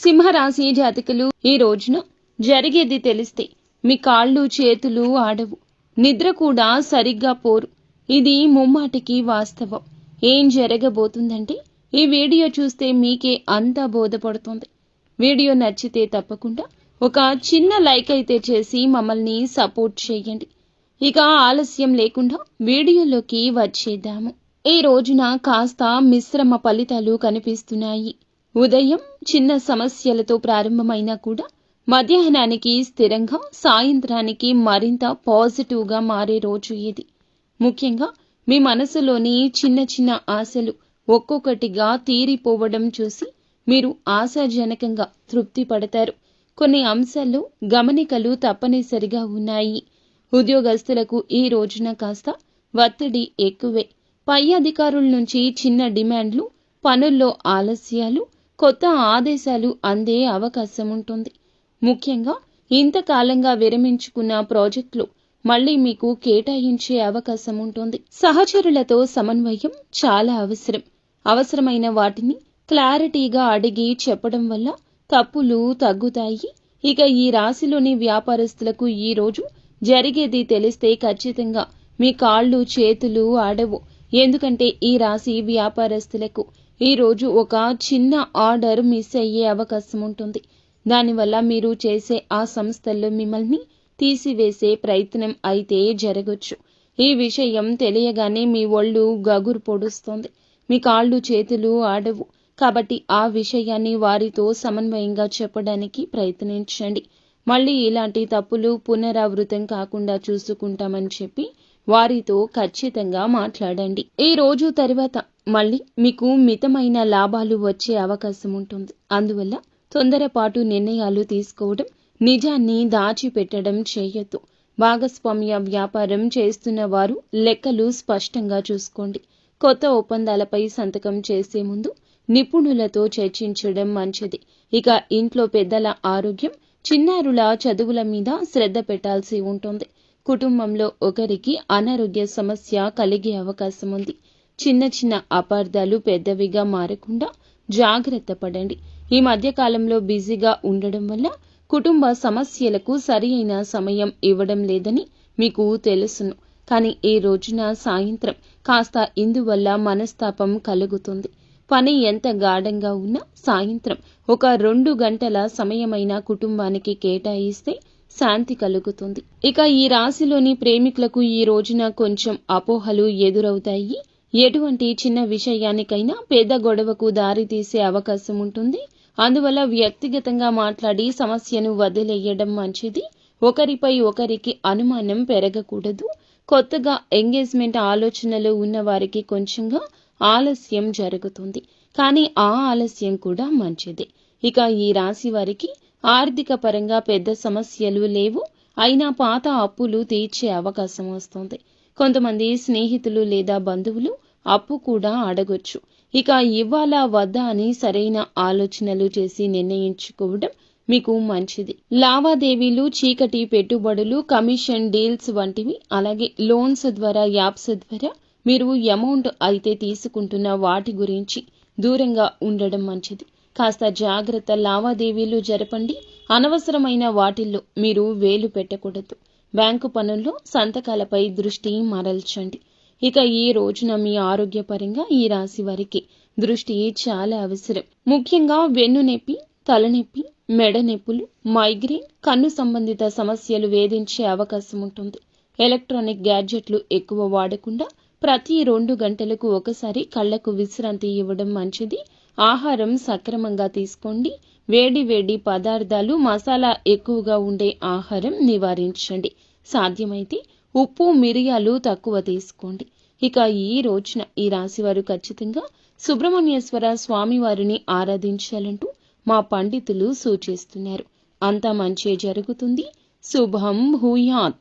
సింహరాశి జాతకులు ఈ రోజున జరిగేది తెలిస్తే మీ కాళ్ళు చేతులు ఆడవు. నిద్ర కూడా సరిగ్గా పోరు. ఇది ముమ్మాటికి వాస్తవం. ఏం జరగబోతుందంటే ఈ వీడియో చూస్తే మీకే అంతా బోధపడుతుంది. వీడియో నచ్చితే తప్పకుండా ఒక చిన్న లైక్ అయితే చేసి మమ్మల్ని సపోర్ట్ చేయండి. ఇక ఆలస్యం లేకుండా వీడియోలోకి వచ్చేద్దాము. ఈ రోజున కాస్త మిశ్రమ ఫలితాలు కనిపిస్తున్నాయి. ఉదయం చిన్న సమస్యలతో ప్రారంభమైనా కూడా మధ్యాహ్నానికి స్థిరంగా సాయంత్రానికి మరింత పాజిటివ్గా మారే రోజు ఇది. ముఖ్యంగా మీ మనసులోని చిన్న చిన్న ఆశలు ఒక్కొక్కటిగా తీరిపోవడం చూసి మీరు ఆశాజనకంగా తృప్తి పడతారు. కొన్ని అంశాల్లో గమనికలు తప్పనిసరిగా ఉన్నాయి. ఉద్యోగస్తులకు ఈ రోజున కాస్త ఒత్తిడి ఎక్కువే. పై అధికారుల నుంచి చిన్న డిమాండ్లు పనుల్లో ఆలస్యాలు కొత్త ఆదేశాలు అందే అవకాశం ఉంటుంది. ముఖ్యంగా ఇంతకాలంగా విరమించుకున్న ప్రాజెక్టులు మళ్ళీ మీకు కేటాయించే అవకాశం ఉంటుంది. సహచరులతో సమన్వయం చాలా అవసరం. అవసరమైన వాటిని క్లారిటీగా అడిగి చెప్పడం వల్ల తప్పులు తగ్గుతాయి. ఇక ఈ రాశిలోని వ్యాపారస్తులకు ఈ రోజు జరిగేది తెలిస్తే ఖచ్చితంగా మీ కాళ్ళు చేతులు ఆడవు. ఎందుకంటే ఈ రాశి వ్యాపారస్తులకు ఈరోజు ఒక చిన్న ఆర్డర్ మిస్ అయ్యే అవకాశం ఉంటుంది. దానివల్ల మీరు చేసే ఆ సంస్థల్లో మిమ్మల్ని తీసివేసే ప్రయత్నం అయితే జరగచ్చు. ఈ విషయం తెలియగానే మీ ఒళ్ళు గగురు పొడుస్తుంది. మీ కాళ్ళు చేతులు ఆడవు. కాబట్టి ఆ విషయాన్ని వారితో సమన్వయంగా చెప్పడానికి ప్రయత్నించండి. మళ్ళీ ఇలాంటి తప్పులు పునరావృతం కాకుండా చూసుకుంటామని చెప్పి వారితో ఖచ్చితంగా మాట్లాడండి. ఈ రోజు తర్వాత మళ్ళీ మీకు మితమైన లాభాలు వచ్చే అవకాశం ఉంటుంది. అందువల్ల తొందరపాటు నిర్ణయాలు తీసుకోవడం నిజాన్ని దాచిపెట్టడం చేయొద్దు. భాగస్వామ్య వ్యాపారం చేస్తున్న వారు లెక్కలు స్పష్టంగా చూసుకోండి. కొత్త ఒప్పందాలపై సంతకం చేసే ముందు నిపుణులతో చర్చించడం మంచిది. ఇక ఇంట్లో పెద్దల ఆరోగ్యం చిన్నారుల చదువుల మీద శ్రద్ధ పెట్టాల్సి ఉంటుంది. కుటుంబంలో ఒకరికి అనారోగ్య సమస్య కలిగే అవకాశం ఉంది. చిన్న చిన్న అపార్థాలు పెద్దవిగా మారకుండా జాగ్రత్త పడండి. ఈ మధ్య కాలంలో బిజీగా ఉండడం వల్ల కుటుంబ సమస్యలకు సరి అయిన సమయం ఇవ్వడం లేదని మీకు తెలుసును. కానీ ఈ రోజున సాయంత్రం కాస్త ఇందువల్ల మనస్తాపం కలుగుతుంది. పని ఎంత గాఢంగా ఉన్నా సాయంత్రం ఒక రెండు గంటల సమయమైన కుటుంబానికి కేటాయిస్తే శాంతి కలుగుతుంది. ఇక ఈ రాశిలోని ప్రేమికులకు ఈ రోజున కొంచెం అపోహలు ఎదురవుతాయి. ఎటువంటి చిన్న విషయానికైనా పెద్ద గొడవకు దారి తీసే అవకాశం ఉంటుంది. అందువల్ల వ్యక్తిగతంగా మాట్లాడి సమస్యను వదిలేయడం మంచిది. ఒకరిపై ఒకరికి అనుమానం పెరగకూడదు. కొత్తగా ఎంగేజ్మెంట్ ఆలోచనలు ఉన్న వారికి కొంచెంగా ఆలస్యం జరుగుతుంది. కానీ ఆ ఆలస్యం కూడా మంచిది. ఇక ఈ రాశి వారికి ఆర్థిక పరంగా పెద్ద సమస్యలు లేవు. అయినా పాత అప్పులు తీర్చే అవకాశం వస్తుంది. కొంతమంది స్నేహితులు లేదా బంధువులు అప్పు కూడా అడగొచ్చు. ఇక ఇవ్వాలా వద్దా అని సరైన ఆలోచనలు చేసి నిర్ణయించుకోవడం మీకు మంచిది. లావాదేవీలు చీకటి పెట్టుబడులు కమిషన్ డీల్స్ వంటివి అలాగే లోన్స్ ద్వారా యాప్స్ ద్వారా మీరు అమౌంట్ అయితే తీసుకుంటున్న వాటి గురించి దూరంగా ఉండడం మంచిది. కాస్త జాగ్రత్త లావాదేవీలు జరపండి. అనవసరమైన వాటిల్లో మీరు వేలు పెట్టకూడదు. బ్యాంకు పనుల్లో సంతకాలపై దృష్టి మరల్చండి. ఇక ఈ రోజున మీ ఆరోగ్యపరంగా ఈ రాశి వారికి దృష్టి చాలా అవసరం. ముఖ్యంగా వెన్నునొప్పి తలనొప్పి మెడ నొప్పులు మైగ్రేన్ కన్ను సంబంధిత సమస్యలు వేధించే అవకాశం ఉంటుంది. ఎలక్ట్రానిక్ గ్యాడ్జెట్లు ఎక్కువ వాడకుండా ప్రతి రెండు గంటలకు ఒకసారి కళ్ళకు విశ్రాంతి ఇవ్వడం మంచిది. ఆహారం సక్రమంగా తీసుకోండి. వేడి వేడి పదార్థాలు మసాలా ఎక్కువగా ఉండే ఆహారం నివారించండి. సాధ్యమైతే ఉప్పు మిరియాలు తక్కువ తీసుకోండి. ఇక ఈ రోజున ఈ రాశివారు ఖచ్చితంగా సుబ్రహ్మణ్యేశ్వర స్వామివారిని ఆరాధించాలంటూ మా పండితులు సూచిస్తున్నారు. అంతా మంచి జరుగుతుంది. శుభం భూయాత్.